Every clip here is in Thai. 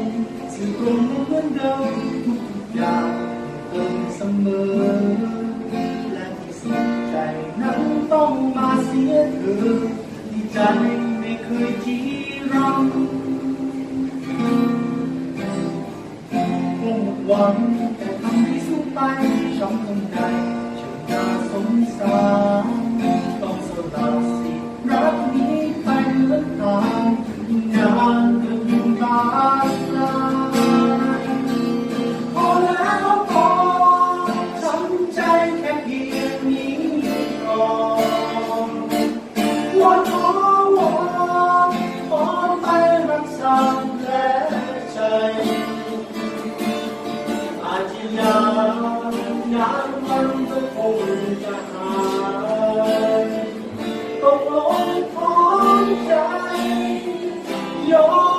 งสื่อตรงเหมือนเดิมทุกอย่างเดิมเสมอ และที่สุดใจนั้นต้องมาเสียเธอที่ใจไม่เคยจีรังคงหมดหวังแต่ทำให้สู้ไปช้ำข้างในจนน่าสงสาร อาจจะยาวนานมันก็คงจะหายตกลงพร้อมใจยอม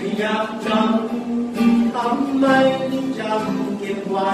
ไม่อยากจำทำไมจำเก็บไว้